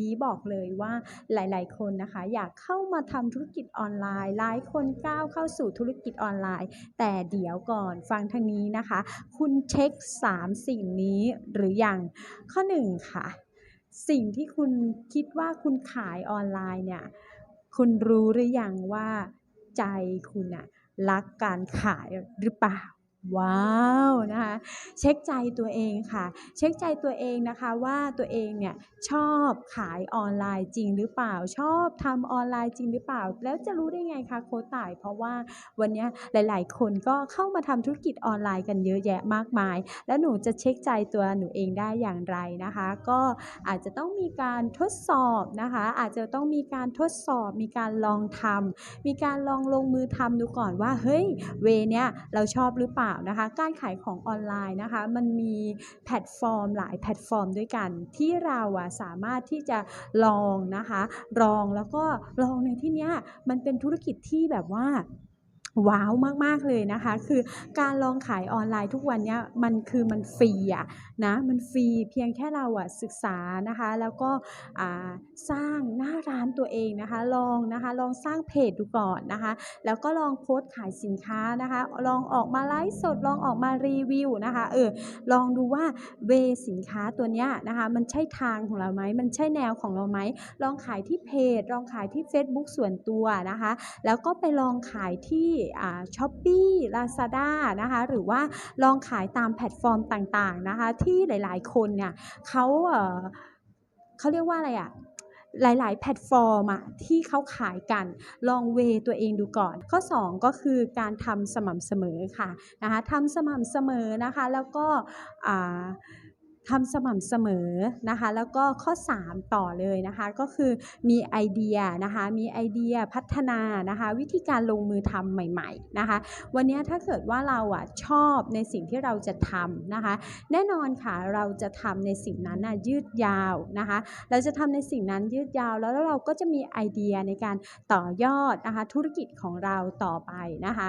นี้บอกเลยว่าหลาย ๆ คนนะคะ อยากเข้ามาทำธุรกิจออนไลน์ หลายคนก้าวเข้าสู่ธุรกิจออนไลน์ แต่เดี๋ยวก่อนฟังทางนี้นะคะ คุณเช็ค 3 สิ่งนี้หรือยังข้อ 1 ค่ะ สิ่งที่คุณคิดว่าคุณขายออนไลน์เนี่ย คุณรู้หรือยังว่าใจคุณน่ะรักการขายหรือเปล่า? ว้าวนะคะเช็กใจตัวเองค่ะ เช็กใจตัวเองนะคะว่าตัวเองเนี่ยชอบขายออนไลน์จริงหรือเปล่า ชอบทำออนไลน์จริงหรือเปล่า แล้วจะรู้ได้ไงคะโค้ชต่าย เพราะว่าวันนี้หลาย ๆ คนก็เข้ามาทำธุรกิจออนไลน์กันเยอะแยะมากมาย แล้วหนูจะเช็กใจตัวหนูเองได้อย่างไรนะคะ ก็อาจจะต้องมีการทดสอบนะคะ อาจจะต้องมีการทดสอบ มีการลองทำมีการลองลงมือทำดูก่อนว่าเฮ้ยเวเนี้ยเราชอบหรือเปล่านะคะ การขายของออนไลน์นะคะ มันมีแพลตฟอร์มหลายแพลตฟอร์มด้วยกัน ที่เราอะสามารถที่จะลองนะคะลองแล้วก็ลองในที่เนี้ยมันเป็นธุรกิจที่แบบว่า ว้าวมากๆเลยนะคะ คือการลองขายออนไลน์ทุกวันเนี้ยมันคือมันฟรีอะนะมันฟรีเพียงแค่เราอะศึกษานะคะ แล้วก็สร้างหน้าร้านตัวเองนะคะ ลองนะคะลองสร้างเพจดูก่อนนะคะ แล้วก็ลองโพสต์ขายสินค้านะคะ ลองออกมาไลฟ์สดลองออกมารีวิวนะคะเออลองดูว่าเวสินค้าตัวเนี้ยนะคะมันใช่ทางของเราไหมมันใช่แนวของเราไหมลองขายที่เพจ ลองขายที่เฟซบุ๊กส่วนตัวนะคะ แล้วก็ไปลองขายที่อ่า Shopee Lazada นะคะหรือว่าลองขายตามแพลตฟอร์มต่างๆนะคะที่หลายๆคนเนี่ยเขาเขาเรียกว่าอะไรอะหลาย ๆ แพลตฟอร์มอะที่เขาขายกัน ลองเวยตัวเองดูก่อน ข้อ 2 ก็คือการทำสม่ำเสมอค่ะนะคะทำสม่ำเสมอนะคะ แล้วก็อ่า ทำสม่ำเสมอนะคะ แล้วก็ข้อ 3 ต่อเลยนะคะ ก็คือมีไอเดียนะคะ มีไอเดียพัฒนานะคะ วิธีการลงมือทำใหม่ๆนะคะ วันนี้ถ้าเกิดว่าเราอะชอบในสิ่งที่เราจะทำนะคะ แน่นอนค่ะเราจะทำในสิ่งนั้นน่ะยืดยาวนะคะ เราจะทำในสิ่งนั้นยืดยาวแล้วเราก็จะมีไอเดียในการต่อยอดนะคะ ธุรกิจของเราต่อไปนะคะ